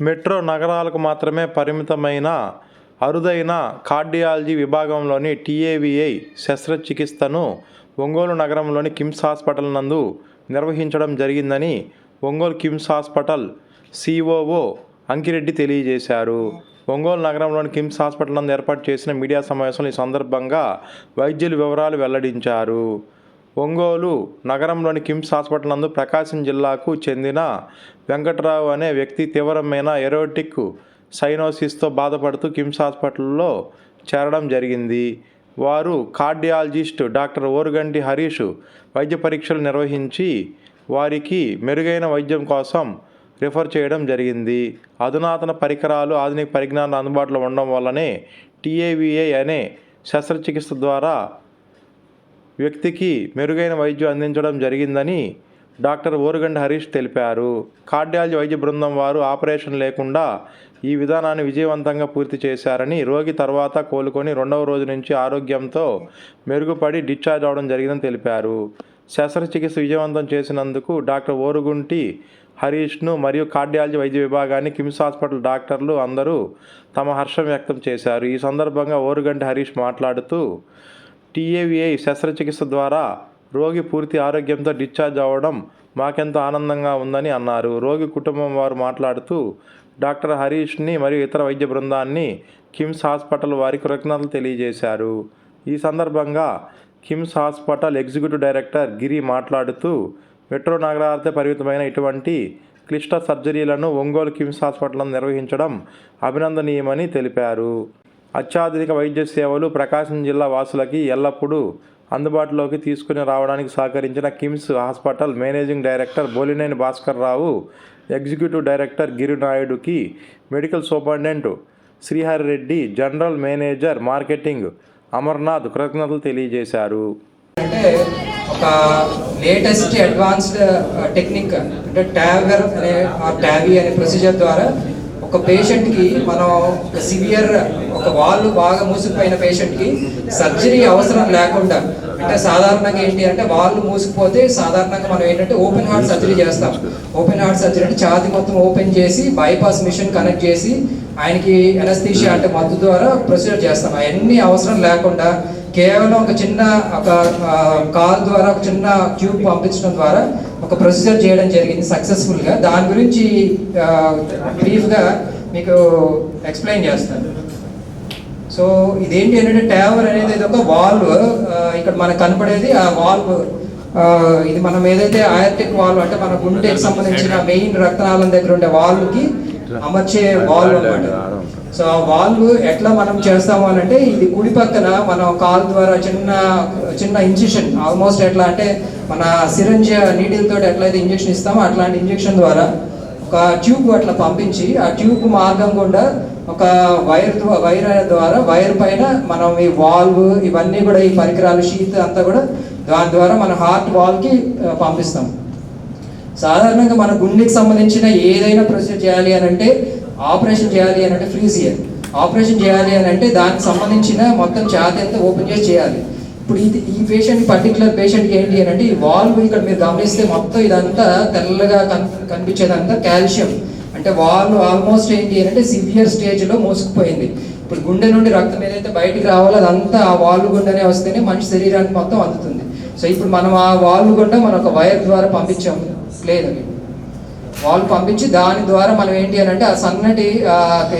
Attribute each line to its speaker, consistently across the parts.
Speaker 1: Metro నగరాలకు మాత్రమే పరిమితమైన అరుదైన కార్డియాలజీ విభాగంలోని టీఏవిఐ శస్త్రచికిత్సను ఒంగోలు నగరంలోని కిమ్స్ హాస్పిటల్ నందు నిర్వహించడం జరిగిందని Ongole KIMS hospital COO Ankireddy తెలియజేశారు. ఒంగోలు నగరంలోని కిమ్స్ హాస్పిటల్ నందు ఏర్పాటు చేసిన మీడియా సమావేశంలో ఈ సందర్భంగా వైద్యుల వివరాలు వెల్లడించారు. ఒంగోలు నగరంలోని కిమ్స్ హాస్పిటల్ నందు ప్రకాశం జిల్లాకు చెందిన వెంకట్రావు అనే వ్యక్తి తీవ్రమైన ఎరోటిక్ సైనోసిస్తో బాధపడుతూ కిమ్స్ హాస్పిటల్లో చేరడం జరిగింది. వారు కార్డియాలజిస్ట్ డాక్టర్ ఓరుగంటి హరీష్ వైద్య పరీక్షలు నిర్వహించి వారికి మెరుగైన వైద్యం కోసం రిఫర్ చేయడం జరిగింది. అధునాతన పరికరాలు ఆధునిక పరిజ్ఞానం అందుబాటులో ఉండడం వల్లనే టీఏవిఏ అనే శస్త్రచికిత్స ద్వారా వ్యక్తికి మెరుగైన వైద్యం అందించడం జరిగిందని డాక్టర్ ఓరుగండ హరీష్ తెలిపారు. కార్డియాలజీ వైద్య బృందం వారు ఆపరేషన్ లేకుండా ఈ విధానాన్ని విజయవంతంగా పూర్తి చేశారని రోగి తర్వాత కోలుకొని రెండవ రోజు నుంచి ఆరోగ్యంతో మెరుగుపడి డిశ్చార్జ్ అవడం జరిగిందని తెలిపారు. శస్త్రచికిత్స విజయవంతం చేసినందుకు డాక్టర్ ఓరుగుంటి హరీష్ను మరియు కార్డియాలజీ వైద్య విభాగాన్ని కిమ్స్ హాస్పిటల్ డాక్టర్లు అందరూ తమ హర్షం వ్యక్తం చేశారు. ఈ సందర్భంగా ఓరుగంటి హరీష్ మాట్లాడుతూ టీఏవిఐ శస్త్రచికిత్స ద్వారా రోగి పూర్తి ఆరోగ్యంతో డిశ్చార్జ్ అవ్వడం మాకెంతో ఆనందంగా ఉందని అన్నారు. రోగి కుటుంబం వారు మాట్లాడుతూ డాక్టర్ హరీష్ని మరియు ఇతర వైద్య బృందాన్ని కిమ్స్ హాస్పిటల్ వారి కృతజ్ఞతలు తెలియజేశారు. ఈ సందర్భంగా KIMS hospital executive director Giri మాట్లాడుతూ మెట్రో నగరాలతో పరిమితమైన ఇటువంటి క్లిష్ట సర్జరీలను ఒంగోలు కిమ్స్ హాస్పిటల్ నిర్వహించడం అభినందనీయమని తెలిపారు. అత్యాధునిక వైద్య సేవలు ప్రకాశం జిల్లా వాసులకి ఎల్లప్పుడూ అందుబాటులోకి తీసుకుని రావడానికి సహకరించిన KIMS hospital managing director Bollineni Bhaskar Rao executive director గిరినాయుడుకి medical superintendent Srihari Reddy general manager marketing Amarnath కృతజ్ఞతలు తెలియజేశారు.
Speaker 2: అంటే ఒక లేటెస్ట్ అడ్వాన్స్డ్ టెక్నిక్ అంటే ట్యావర్ అనే ఆ ట్యావీ అనే ప్రొసీజర్ ద్వారా ఒక పేషెంట్కి మనం ఒక సివియర్ ఒక వాళ్ళు బాగా మూసుకుపోయిన పేషెంట్కి సర్జరీ అవసరం లేకుండా అంటే సాధారణంగా ఏంటి అంటే వాళ్ళు మూసుకుపోతే సాధారణంగా మనం ఏంటంటే ఓపెన్ హార్ట్ సర్జరీ చేస్తాం. ఓపెన్ హార్ట్ సర్జరీ అంటే ఛాతి మొత్తం ఓపెన్ చేసి బైపాస్ మిషన్ కనెక్ట్ చేసి ఆయనకి ఎనస్థీషియా అంటే మద్దు ద్వారా ప్రొసీజర్ చేస్తాం. అవన్నీ అవసరం లేకుండా కేవలం ఒక చిన్న ఒక కాల్ ద్వారా ఒక చిన్న ట్యూబ్ పంపించడం ద్వారా ఒక ప్రొసీజర్ చేయడం జరిగింది సక్సెస్ఫుల్గా దాని గురించి బ్రీఫ్గా మీకు ఎక్స్ప్లెయిన్ చేస్తాను. సో ఇదేంటి అంటే ట్యావర్ అనేది ఇది ఒక వాల్వ్ ఇక్కడ మనకు కనపడేది ఆ వాల్వ్. ఇది మనం ఏదైతే ఆయర్టిక్ వాల్వ్ అంటే మన గుండెకి సంబంధించిన మెయిన్ రక్తనాళం దగ్గర ఉండే వాల్వ్కి అమర్చే వాల్వ్ అనమాట సో ఆ వాల్వ్ ఎట్లా మనం చేస్తాము అని అంటే ఇది కుడి పక్కన మనం కాల్ ద్వారా చిన్న చిన్న ఇంజెక్షన్. ఆల్మోస్ట్ ఎట్లా అంటే మన సిరంజ్ నీడిల్ తోటి ఎట్లయితే ఇంజెక్షన్ ఇస్తామో అట్లాంటి ఇంజెక్షన్ ద్వారా ఒక ట్యూబ్ అట్లా పంపించి ఆ ట్యూబ్ మార్గం గుండా ఒక వైర్ వైర్ ద్వారా వైర్ పైన మనం ఈ వాల్వ్ ఇవన్నీ కూడా ఈ పరికరాలు షీత్ అంతా కూడా దాని ద్వారా మన హార్ట్ వాల్కి పంపిస్తాం. సాధారణంగా మన గుండెకి సంబంధించిన ఏదైనా ప్రొసీజర్ చేయాలి అని అంటే ఆపరేషన్ చేయాలి అని అంటే ఫ్రీజియర్. ఆపరేషన్ చేయాలి అని అంటే దానికి సంబంధించిన మొత్తం ఛాతి అంతా ఓపెన్ చేసి చేయాలి. ఇప్పుడు ఇది ఈ పేషెంట్ పర్టికులర్ పేషెంట్కి ఏంటి అని అంటే ఈ వాల్వ్ ఇక్కడ మీరు గమనిస్తే మొత్తం ఇదంతా తెల్లగా కన్ కనిపించేదంతా కాల్షియం. అంటే వాళ్ళు ఆల్మోస్ట్ ఏంటి అని అంటే సివియర్ స్టేజ్లో మోసుకుపోయింది. ఇప్పుడు గుండె నుండి రక్తం ఏదైతే బయటికి రావాలో అదంతా ఆ వాళ్ళు గుండెనే వస్తేనే మనిషి శరీరానికి మొత్తం అందుతుంది. సో ఇప్పుడు మనం ఆ వాళ్ళు గుండా మనం ఒక వైర్ ద్వారా పంపించాము. లేదు వాళ్ళు పంపించి దాని ద్వారా మనం ఏంటి అని అంటే ఆ సన్నటి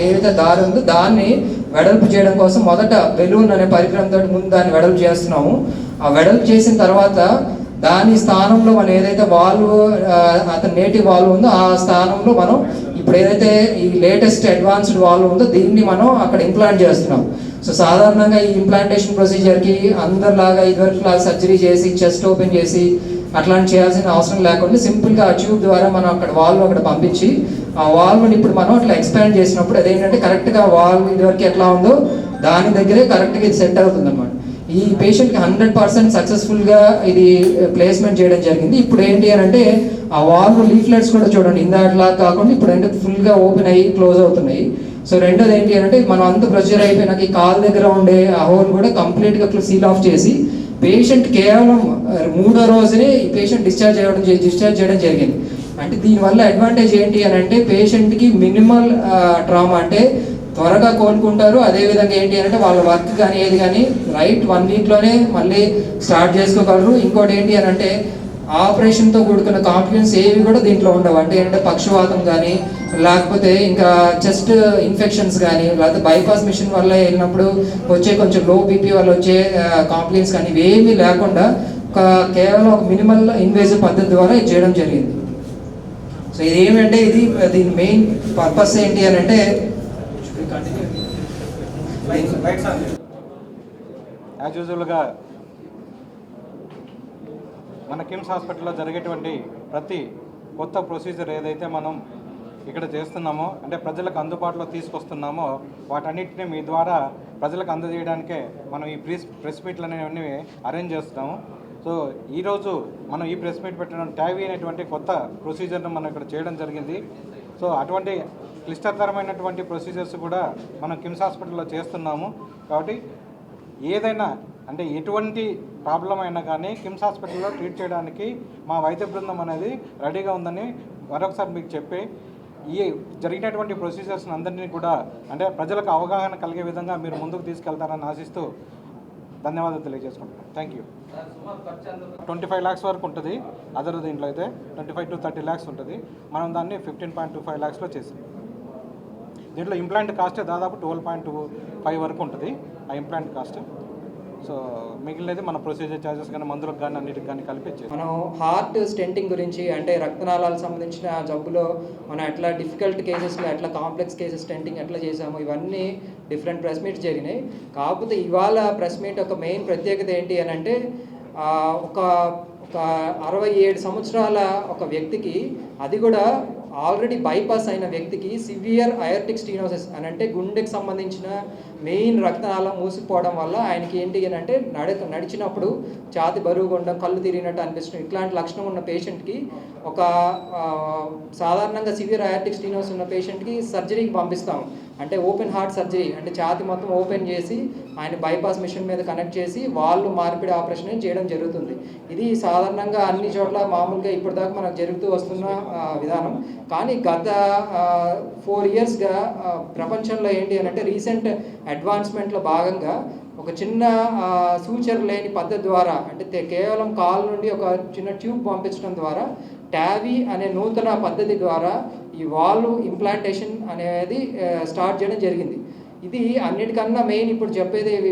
Speaker 2: ఏదైతే దారి ఉందో దాన్ని వెడల్పు చేయడం కోసం మొదట బెలూన్ అనే పరికరంతో ముందు దాన్ని వెడల్పు చేస్తున్నాము. ఆ వెడల్పు చేసిన తర్వాత దాని స్థానంలో మనం ఏదైతే వాల్వ్ అతని నేటి వాల్వ్ ఉందో ఆ స్థానంలో మనం ఇప్పుడు ఏదైతే ఈ లేటెస్ట్ అడ్వాన్స్డ్ వాల్వ్ ఉందో దీన్ని మనం అక్కడ ఇంప్లాంట్ చేస్తున్నాం. సో సాధారణంగా ఈ ఇంప్లాంటేషన్ ప్రొసీజర్కి అందరిలాగా ఇదివరకు లాగా సర్జరీ చేసి చెస్ట్ ఓపెన్ చేసి అట్లాంటి చేయాల్సిన అవసరం లేకుండా సింపుల్గా ఆ ట్యూబ్ ద్వారా మనం అక్కడ వాల్వ్ అక్కడ పంపించి ఆ వాల్వ్ని ఇప్పుడు మనం అట్లా ఎక్స్పాండ్ చేసినప్పుడు అదేంటంటే కరెక్ట్గా వాల్వ్ ఇదివరకు ఎట్లా ఉందో దాని దగ్గరే కరెక్ట్గా ఇది సెట్ అవుతుంది అనమాట ఈ పేషెంట్కి హండ్రెడ్ పర్సెంట్ సక్సెస్ఫుల్గా ఇది eh, ప్లేస్మెంట్ చేయడం జరిగింది. ఇప్పుడు ఏంటి అని అంటే ఆ వాల్వ్ లీఫ్లెట్స్ కూడా చూడండి ఇందాట్లా కాకుండా ఇప్పుడు అంటే ఫుల్గా ఓపెన్ అయ్యి క్లోజ్ అవుతున్నాయి. సో రెండోది ఏంటి అంటే మనం అంత ప్రొసీజర్ అయిపోయినాక ఈ కాల్ దగ్గర ఉండే ఆ హోల్ కూడా కంప్లీట్గా సీల్ ఆఫ్ చేసి పేషెంట్ కేవలం eh, మూడో రోజునే ఈ పేషెంట్ డిశ్చార్జ్ అవ్వడం డిశ్చార్జ్ చేయడం జరిగింది. అంటే దీనివల్ల అడ్వాంటేజ్ ఏంటి అని అంటే పేషెంట్కి మినిమల్ ట్రామా అంటే త్వరగా కోలుకుంటారు. అదేవిధంగా ఏంటి అంటే వాళ్ళ వర్క్ కానీ ఏది కానీ రైట్ వన్ వీక్లోనే మళ్ళీ స్టార్ట్ చేసుకోగలరు. ఇంకోటి ఏంటి అని అంటే ఆపరేషన్తో కూడుకున్న కాంప్లికెన్స్ ఏవి కూడా దీంట్లో ఉండవు. అంటే ఏంటంటే పక్షవాతం కానీ లేకపోతే ఇంకా చెస్ట్ ఇన్ఫెక్షన్స్ కానీ లేకపోతే బైపాస్ మిషన్ వల్ల వెళ్ళినప్పుడు వచ్చే కొంచెం లో బీపీ వల్ల వచ్చే కాంప్లికెన్స్ కానీ ఇవేమీ లేకుండా ఒక కేవలం ఒక మినిమల్ ఇన్వేజివ్ పద్ధతి ద్వారా ఇది చేయడం జరిగింది. సో ఇది ఏమంటే ఇది దీని మెయిన్ పర్పస్ ఏంటి అని అంటే
Speaker 3: యాజ్ యూజువల్గా మన కిమ్స్ హాస్పిటల్లో జరిగేటువంటి ప్రతి కొత్త ప్రొసీజర్ ఏదైతే మనం ఇక్కడ చేస్తున్నామో అంటే ప్రజలకు అందుబాటులో తీసుకొస్తున్నామో వాటన్నిటిని మీ ద్వారా ప్రజలకు అందజేయడానికే మనం ఈ ప్రెస్ ప్రెస్ మీట్లు అనేవన్నీ అరేంజ్ చేస్తున్నాము. సో ఈరోజు మనం ఈ ప్రెస్ మీట్ పెట్టడం ట్యావీ అనేటువంటి కొత్త ప్రొసీజర్ను మనం ఇక్కడ చేయడం జరిగింది. సో అటువంటి క్లిష్టతరమైనటువంటి ప్రొసీజర్స్ కూడా మనం కిమ్స్ హాస్పిటల్లో చేస్తున్నాము. కాబట్టి ఏదైనా అంటే ఎటువంటి ప్రాబ్లం అయినా కానీ కిమ్స్ హాస్పిటల్లో ట్రీట్ చేయడానికి మా వైద్య బృందం అనేది రెడీగా ఉందని మరొకసారి మీకు చెప్పి ఈ జరిగినటువంటి ప్రొసీజర్స్ అందరినీ కూడా అంటే ప్రజలకు అవగాహన కలిగే విధంగా మీరు ముందుకు తీసుకెళ్తారని ఆశిస్తూ ధన్యవాదాలు తెలియజేసుకుంటున్నాను. Thank you twenty five lakhs వరకు ఉంటుంది. అదర్ దీంట్లో అయితే twenty five to thirty lakhs ఉంటుంది. మనం దాన్ని ఫిఫ్టీన్ పాయింట్ టూ ఫైవ్ ల్యాక్స్లో చేసాం. దీంట్లో ఇంప్లాంట్ కాస్ట్ దాదాపు ట్వెల్వ్ పాయింట్ టూ ఫైవ్ వరకు ఉంటుంది. ఆ ఇంప్లాంట్ కాస్ట్ సో మిగిలినది మన ప్రొసీజర్ ఛార్జెస్ కానీ మందులకు కానీ అన్నిటికి కానీ కలిపి
Speaker 2: మనం హార్ట్ స్టెంటింగ్ గురించి అంటే రక్తనాళాలకు సంబంధించిన జబ్బులో మనం ఎట్లా డిఫికల్ట్ కేసెస్లో ఎట్లా కాంప్లెక్స్ కేసెస్ స్టెంటింగ్ ఎట్లా చేసాము ఇవన్నీ డిఫరెంట్ ప్రెస్ మీట్స్ జరిగినాయి. కాకపోతే ఇవాళ ప్రెస్ మీట్ ఒక మెయిన్ ప్రత్యేకత ఏంటి అని అంటే ఒక ఒక అరవై ఏడు సంవత్సరాల ఒక వ్యక్తికి అది కూడా ఆల్రెడీ బైపాస్ అయిన వ్యక్తికి సివియర్ అయర్టిక్ స్టీనోసిస్ అని అంటే గుండెకి సంబంధించిన మెయిన్ రక్తనాళం మూసుకుపోవడం వల్ల ఆయనకి ఏంటి అని అంటే నడ నడిచినప్పుడు ఛాతి బరువుగా ఉండడం కళ్ళు తిరిగినట్టు అనిపిస్తుంది. ఇట్లాంటి లక్షణం ఉన్న పేషెంట్కి ఒక సాధారణంగా సివియర్ అయర్టిక్ స్టీనోస్ ఉన్న పేషెంట్కి సర్జరీకి పంపిస్తాం. అంటే ఓపెన్ హార్ట్ సర్జరీ అంటే ఛాతి మొత్తం ఓపెన్ చేసి ఆయన బైపాస్ మిషన్ మీద కనెక్ట్ చేసి వాళ్ళు మార్పిడి ఆపరేషన్ చేయడం జరుగుతుంది. ఇది సాధారణంగా అన్ని చోట్ల మామూలుగా ఇప్పటిదాకా మనకు జరుగుతూ వస్తున్న విధానం. కానీ గత ఫోర్ ఇయర్స్గా ప్రపంచంలో ఏంటి అని అంటే రీసెంట్ అడ్వాన్స్మెంట్లో భాగంగా ఒక చిన్న సూచర్ లేని పద్ధతి ద్వారా అంటే కేవలం కాల్ నుండి ఒక చిన్న ట్యూబ్ పంపించడం ద్వారా టావీ అనే నూతన పద్ధతి ద్వారా ఈ వాల్వ్ ఇంప్లాంటేషన్ అనేది స్టార్ట్ చేయడం జరిగింది. ఇది అన్నిటికన్నా మెయిన్ ఇప్పుడు చెప్పేది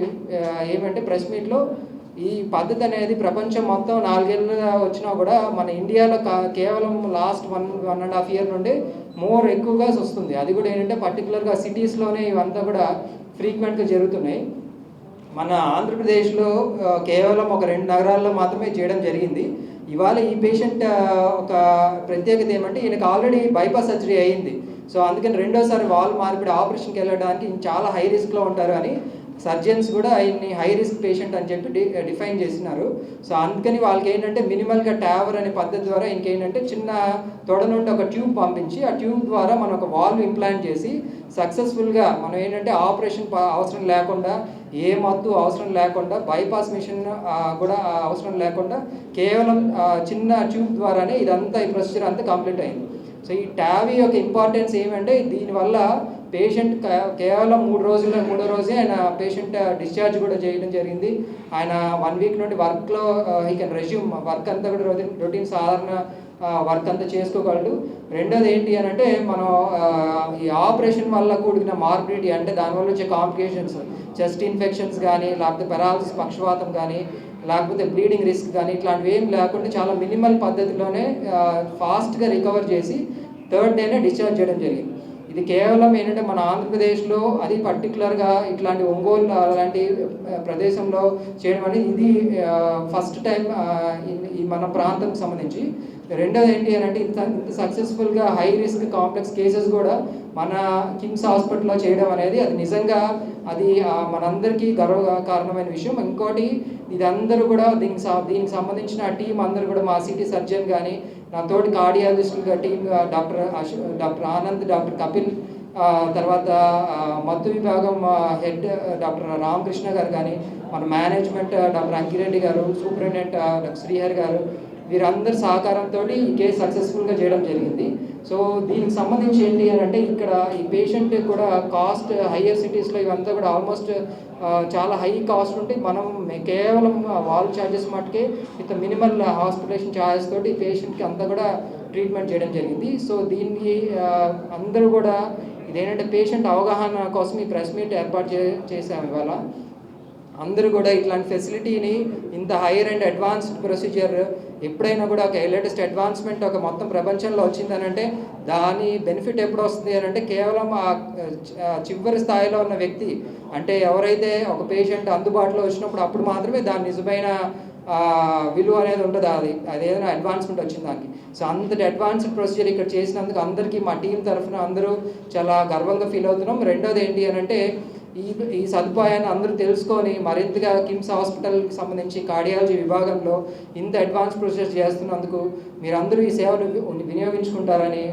Speaker 2: ఏమంటే ప్రెస్ మీట్లో ఈ పద్ధతి అనేది ప్రపంచం మొత్తం నాలుగేళ్ళుగా వచ్చినా కూడా మన ఇండియాలో కా- కేవలం last one one and half year నుండి మోర్ ఎక్కువగా వస్తుంది. అది కూడా ఏంటంటే పర్టికులర్గా సిటీస్లోనే ఇవంతా కూడా ఫ్రీక్వెంట్గా జరుగుతున్నాయి. మన ఆంధ్రప్రదేశ్లో కేవలం ఒక రెండు నగరాల్లో మాత్రమే చేయడం జరిగింది. ఇవాళ ఈ పేషెంట్ ఒక ప్రత్యేకత ఏమంటే ఈయనకి ఆల్రెడీ బైపాస్ సర్జరీ అయ్యింది సో అందుకని రెండోసారి వాల్ మార్పిడి ఆపరేషన్కి వెళ్ళడానికి చాలా హై రిస్క్లో ఉంటారు అని సర్జన్స్ కూడా ఆయన్ని హై రిస్క్ పేషెంట్ అని చెప్పి డి డిఫైన్ చేసినారు. సో అందుకని వాళ్ళకి ఏంటంటే మినిమల్గా ట్యావర్ అనే పద్ధతి ద్వారా ఇంకేంటంటే చిన్న తొడ నుండి ఒక ట్యూబ్ పంపించి ఆ ట్యూబ్ ద్వారా మనం ఒక వాల్వ్ ఇంప్లాంట్ చేసి సక్సెస్ఫుల్గా మనం ఏంటంటే ఆపరేషన్ అవసరం లేకుండా ఏ మద్దు అవసరం లేకుండా బైపాస్ మిషన్ కూడా అవసరం లేకుండా కేవలం చిన్న ట్యూబ్ ద్వారానే ఇదంతా ఈ ప్రొసీజర్ అంతా కంప్లీట్ అయింది. సో ఈ ట్యావీ యొక్క ఇంపార్టెన్స్ ఏమంటే దీనివల్ల పేషెంట్ కే- కేవలం మూడు రోజులు మూడో రోజే ఆయన పేషెంట్ డిశ్చార్జ్ కూడా చేయడం జరిగింది. ఆయన వన్ వీక్ నుండి వర్క్లో ఈ కెన్ రెజ్యూమ్ వర్క్ అంతా కూడా రొటీన్ రొటీన్ సాధారణ వర్క్ అంతా చేసుకోగలడు. రెండోది ఏంటి అని అంటే మనం ఈ ఆపరేషన్ వల్ల కూడిన మార్పిడి అంటే దానివల్ల వచ్చే కాంప్లికేషన్స్ చెస్ట్ ఇన్ఫెక్షన్స్ కానీ లేకపోతే పెరాలసిస్ పక్షవాతం కానీ లేకపోతే బ్లీడింగ్ రిస్క్ కానీ ఇట్లాంటివి ఏం లేకుండా చాలా మినిమల్ పద్ధతిలోనే ఫాస్ట్గా రికవర్ చేసి థర్డ్ డేనే డిశ్చార్జ్ చేయడం జరిగింది. ఇది కేవలం ఏంటంటే మన ఆంధ్రప్రదేశ్లో అది పర్టికులర్గా ఇట్లాంటి ఒంగోలు అలాంటి ప్రదేశంలో చేయడం అనేది ఇది ఫస్ట్ టైం ఈ మన ప్రాంతంకి సంబంధించి. రెండోది ఏంటి అని అంటే ఇంత ఇంత సక్సెస్ఫుల్గా హై రిస్క్ కాంప్లెక్స్ కేసెస్ కూడా మన కిమ్స్ హాస్పిటల్లో చేయడం అనేది అది నిజంగా అది మనందరికీ గర్వ కారణమైన విషయం. ఇంకోటి ఇది అందరూ కూడా దీనికి దీనికి సంబంధించిన టీం అందరూ కూడా మా సిటీ సర్జన్ కానీ నా తోటి కార్డియాలజిస్టులుగా టీం డాక్టర్ అశ్ డాక్టర్ ఆనంద్ డాక్టర్ కపిల్ తర్వాత మత్తు విభాగం హెడ్ డాక్టర్ రామకృష్ణ గారు కానీ మన మేనేజ్మెంట్ డాక్టర్ అంకిరెడ్డి గారు సూపరింటెండెంట్ డాక్టర్ శ్రీహర్ గారు వీరందరి సహకారంతో ఈ కేసు సక్సెస్ఫుల్గా చేయడం జరిగింది. సో దీనికి సంబంధించి ఏంటి అని అంటే ఇక్కడ ఈ పేషెంట్ కూడా కాస్ట్ హయ్యర్ సిటీస్లో ఇవంతా కూడా ఆల్మోస్ట్ చాలా హై కాస్ట్ ఉంటే మనం కేవలం వాల్ ఛార్జెస్ మటుకే విత్ మినిమల్ హాస్పిటలేషన్ ఛార్జెస్ తోటి ఈ పేషెంట్కి అంతా కూడా ట్రీట్మెంట్ చేయడం జరిగింది. సో దీన్ని అందరూ కూడా ఇదేంటంటే పేషెంట్ అవగాహన కోసం ఈ ప్రెస్ మీట్ ఏర్పాటు చే చేసాము ఇవాళ. అందరూ కూడా ఇట్లాంటి ఫెసిలిటీని ఇంత హైయర్ అండ్ అడ్వాన్స్డ్ ప్రొసీజర్ ఎప్పుడైనా కూడా ఒక లేటెస్ట్ అడ్వాన్స్మెంట్ ఒక మొత్తం ప్రపంచంలో వచ్చిందనంటే దాని బెనిఫిట్ ఎప్పుడు వస్తుంది అని అంటే కేవలం ఆ చివరి స్థాయిలో ఉన్న వ్యక్తి అంటే ఎవరైతే ఒక పేషెంట్ అందుబాటులో వచ్చినప్పుడు అప్పుడు మాత్రమే దాని నిజమైన విలువ అనేది ఉంటుంది అది అదేదైనా అడ్వాన్స్మెంట్ వచ్చింది దానికి. సో అంతటి అడ్వాన్స్డ్ ప్రొసీజర్ ఇక్కడ చేసినందుకు అందరికీ మా టీం తరఫున అందరూ చాలా గర్వంగా ఫీల్ అవుతున్నాం. రెండోది ఏంటి అని అంటే ఈ ఈ సదుపాయాన్ని అందరూ తెలుసుకొని మరింతగా కిమ్స్ హాస్పిటల్కి సంబంధించి కార్డియాలజీ విభాగంలో ఇంత అడ్వాన్స్ ప్రొసెస్ చేస్తున్నందుకు మీరందరూ ఈ సేవలు వినియోగించుకుంటారని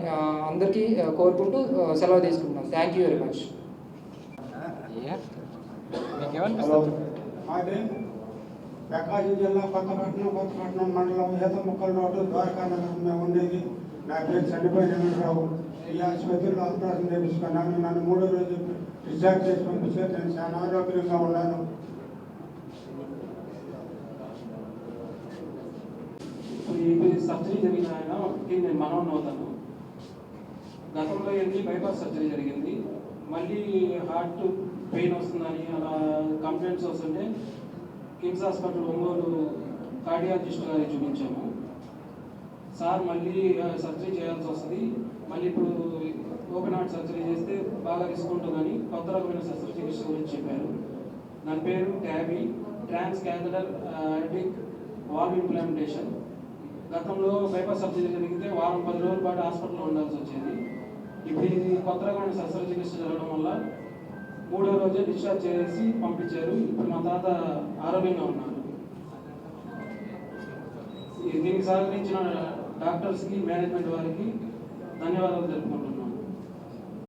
Speaker 2: అందరికీ కోరుకుంటూ సెలవు తీసుకుంటున్నాం. Thank you very much
Speaker 4: Prakasam జిల్లా కొత్తపట్నం కొత్తపట్నం మండలం ఈత ముక్కల రోడ్డు ద్వారకా నగరం మేము ఉండేది. నా పేరు చండిపోయిన వెంకటరావు ఈ ఆసుపత్రిలో ఆపరేషన్ చేయించుకున్నాను. నన్ను మూడో రోజు డిశ్చార్జ్ చేసి పంపిస్తే నేను చాలా ఆరోగ్యంగా ఉన్నాను.
Speaker 5: సర్జరీ జరిగిన ఆయన ఒకటి నేను మనవన్ అవుతాను గతంలో ఏంటి బైపాస్ సర్జరీ జరిగింది మళ్ళీ హార్ట్ పెయిన్ వస్తుందని అలా కంప్లైంట్స్ వస్తుంటే కిమ్స్ హాస్పిటల్ ఒంగోలు కార్డియాలజిస్ట్ గారికి చూపించాము. సార్ మళ్ళీ సర్జరీ చేయాల్సి వస్తుంది మళ్ళీ ఇప్పుడు ఓపెన్ హార్ట్ సర్జరీ చేస్తే బాగా రిస్క్ ఉంటుందని కొత్త రకమైన శస్త్రచికిత్స గురించి చెప్పారు. దాని పేరు TAVI transcatheter aortic valve implantation. గతంలో బైపాస్ సర్జరీ జరిగితే వారం పది రోజుల పాటు హాస్పిటల్లో ఉండాల్సి వచ్చేది. ఇప్పుడు ఇది కొత్త రకమైన శస్త్రచికిత్స జరగడం వల్ల మూడో రోజే డిశ్చార్జ్ చేసి పంపించారు. ఇప్పుడు మా తాత ఆరోగ్యంగా ఉన్నారు. దీనికి సహకరించిన డాక్టర్స్కి మేనేజ్మెంట్ వారికి ధన్యవాదాలు తెలుపు